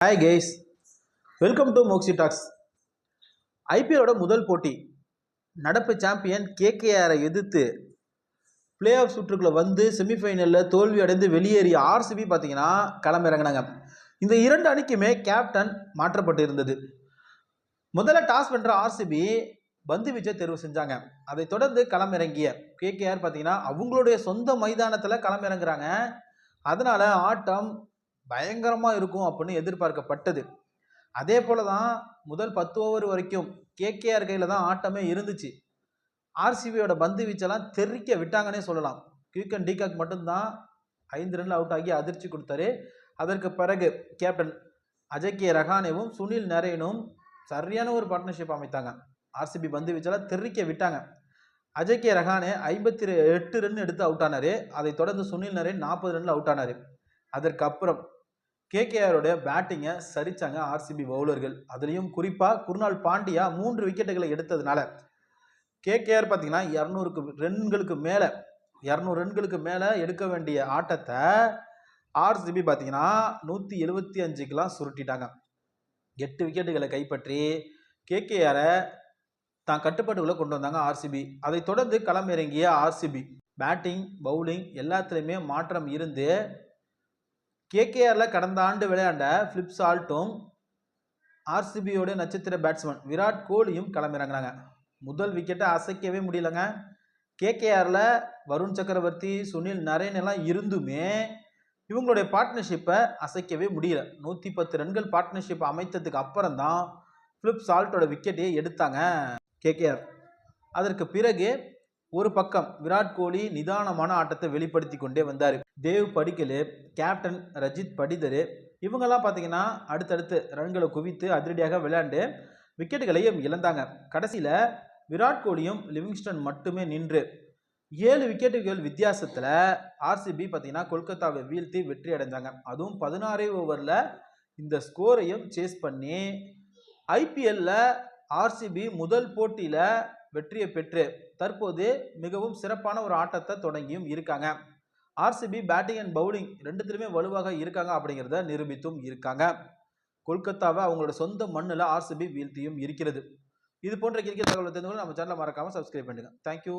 Hi guys welcome to Moxie talks ஐபிஎலோட முதல் போட்டி. நடப்பு சாம்பியன் கேகேஆரை எதிர்த்து பிளே ஆஃப் சுற்றுக்குள்ளே வந்து செமிஃபைனலில் தோல்வி அடைந்து வெளியேறிய ஆர்சிபி பார்த்தீங்கன்னா களமிறங்கினாங்க. இந்த இரண்டு அணிக்குமே கேப்டன் மாற்றப்பட்டு இருந்தது. முதல்ல டாஸ் வென்ற ஆர்சிபி பந்து வீச்சை தேர்வு செஞ்சாங்க. அதை தொடர்ந்து களமிறங்கிய கேகேஆர் பார்த்தீங்கன்னா அவங்களுடைய சொந்த மைதானத்தில் களமிறங்குறாங்க. அதனால் ஆட்டம் பயங்கரமாக இருக்கும் அப்படின்னு எதிர்பார்க்கப்பட்டது. அதே போல தான் முதல் பத்து ஓவர் வரைக்கும் கேகேஆர் கையில் தான் ஆட்டமே இருந்துச்சு. ஆர்சிபியோட பந்து வீச்செல்லாம் தெரிக்க விட்டாங்கன்னே சொல்லலாம். கியூக் அண்ட் டிகாக் மட்டும்தான் ஐந்து ரன்ல அவுட் ஆகி அதிர்ச்சி கொடுத்தாரு. அதற்கு பிறகு கேப்டன் அஜய் ரஹானேவும் சுனில் நரேனும் சரியான ஒரு பார்ட்னர்ஷிப் அமைத்தாங்க. ஆர்சிபி பந்து வீச்செல்லாம் தெரிக்க விட்டாங்க. அஜய் ரஹானே ஐம்பத்தி எட்டு ரன் எடுத்து அவுட் ஆனார். அதை தொடர்ந்து சுனில் நரேன் நாற்பது ரன்ல அவுட் ஆனாரு. அதற்கு அப்புறம் கேகேஆருடைய பேட்டிங்கை சரிச்சாங்க ஆர்சிபி பவுலர்கள் அதுலேயும் குறிப்பாக குருநாள் பாண்டியா மூன்று விக்கெட்டுகளை எடுத்ததுனால கேகேஆர் பார்த்தீங்கன்னா இரநூறுக்கு ரன்களுக்கு மேலே இரநூறு ரன்களுக்கு மேலே எடுக்க வேண்டிய ஆட்டத்தை ஆர்சிபி பார்த்தீங்கன்னா நூற்றி எழுபத்தி அஞ்சுக்கெலாம் சுருட்டிட்டாங்க. எட்டு விக்கெட்டுகளை கைப்பற்றி கேகேஆரை தான் கட்டுப்பாட்டுக்குள்ளே கொண்டு வந்தாங்க ஆர்சிபி. அதை தொடர்ந்து களமிறங்கிய ஆர்சிபி. பேட்டிங் பவுலிங் எல்லாத்துலேயுமே மாற்றம் இருந்து கேகேஆரில் கடந்த ஆண்டு விளையாண்ட ஃபிலிப் சால்ட்டும் ஆர்சிபியோட நட்சத்திர பேட்ஸ்மேன் விராட் கோலியும் கிளம்பிறங்கிறாங்க முதல் விக்கெட்டை அசைக்கவே முடியலங்க. கேகேஆரில் வருண் சக்கரவர்த்தி சுனில் நரேன் எல்லாம் இருந்துமே இவங்களுடைய பார்ட்னர்ஷிப்பை அசைக்கவே முடியல. நூற்றி பத்து ரன்கள் பார்ட்னர்ஷிப் அமைத்ததுக்கு அப்புறம் தான் ஃபிலிப் சால்ட்டோட விக்கெட்டையே எடுத்தாங்க கேகேஆர் அதற்கு பிறகு ஒரு பக்கம் விராட் கோலி நிதானமான ஆட்டத்தை வெளிப்படுத்தி கொண்டே வந்தார். தேவ் படிக்கலு கேப்டன் ரஜித் படிதரு இவங்கெல்லாம் பார்த்தீங்கன்னா அடுத்தடுத்து ரன்களை குவித்து அதிரடியாக விளையாண்டு விக்கெட்டுகளையும் இழந்தாங்க. கடைசியில் விராட் கோலியும் லிவிங்ஸ்டன் மட்டுமே நின்று ஏழு விக்கெட்டுகள் வித்தியாசத்தில் ஆர்சிபி பார்த்தீங்கன்னா கொல்கத்தாவை வீழ்த்தி வெற்றி அடைஞ்சாங்க அதுவும் பதினாறே ஓவரில் இந்த ஸ்கோரையும் சேஸ் பண்ணி ஐபிஎல்லில் ஆர்சிபி முதல் போட்டியில் வெற்றியை பெற்று தற்போது மிகவும் சிறப்பான ஒரு ஆட்டத்தை தொடங்கியும் இருக்காங்க. ஆர்சிபி பேட்டிங் அண்ட் பவுலிங் ரெண்டுத்திலுமே வலுவாக இருக்காங்க அப்படிங்கிறத நிரூபித்தும் இருக்காங்க. கொல்கத்தாவை அவங்களோட சொந்த மண்ணில் ஆர்சிபி வீழ்த்தியும் இருக்கிறது. இது போன்ற கிரிக்கெட் தகவல் தெரிந்து நம்ம சேனலை மறக்காமல் சப்ஸ்கிரைப் பண்ணுங்கள் தேங்க்யூ